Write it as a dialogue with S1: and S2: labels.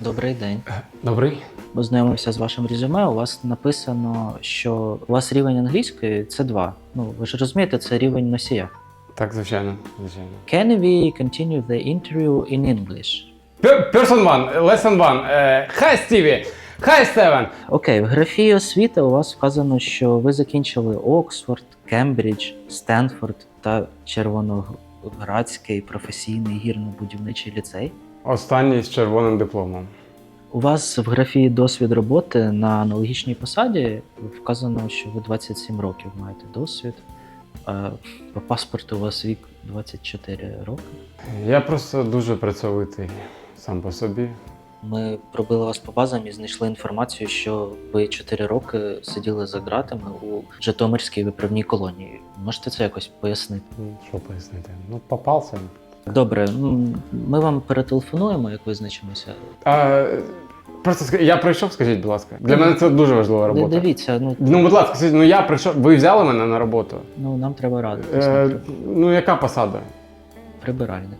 S1: Добрий день.
S2: Добрий.
S1: Ознайомився з вашим резюме. У вас написано, що у вас рівень англійської це 2. Ну, ви ж розумієте, це рівень носія.
S2: Так, звичайно, звичайно.
S1: Can we continue the interview in English?
S2: П- Person one, lesson one. Е, Hi, Стіві! Hi, Стевен!
S1: Окей, в графі освіти у вас вказано, що ви закінчили Оксфорд, Кембридж, Стенфорд та Червоноградський професійний гірно-будівничий ліцей.
S2: Останній з червоним дипломом.
S1: У вас в графі досвід роботи на аналогічній посаді вказано, що ви 27 років маєте досвід. Е, По паспорту у вас вік 24 роки.
S2: Я просто дуже працьовитий сам по собі.
S1: Ми пробили вас по базам і знайшли інформацію, що ви 4 роки сиділи за ґратами у Житомирській виправній колонії. Можете це якось пояснити?
S2: Ну, Що пояснити? Ну, попався.
S1: Добре, ми вам перетелефонуємо, як визначимося.
S2: А, просто я прийшов, скажіть, будь ласка. Для мене це дуже важлива робота.
S1: Дивіться, ну,
S2: Ну, будь ласка, скажіть, ну я прийшов. Ви взяли мене на роботу?
S1: ну нам треба радитись.
S2: Е, ну, яка посада?
S1: Прибиральник.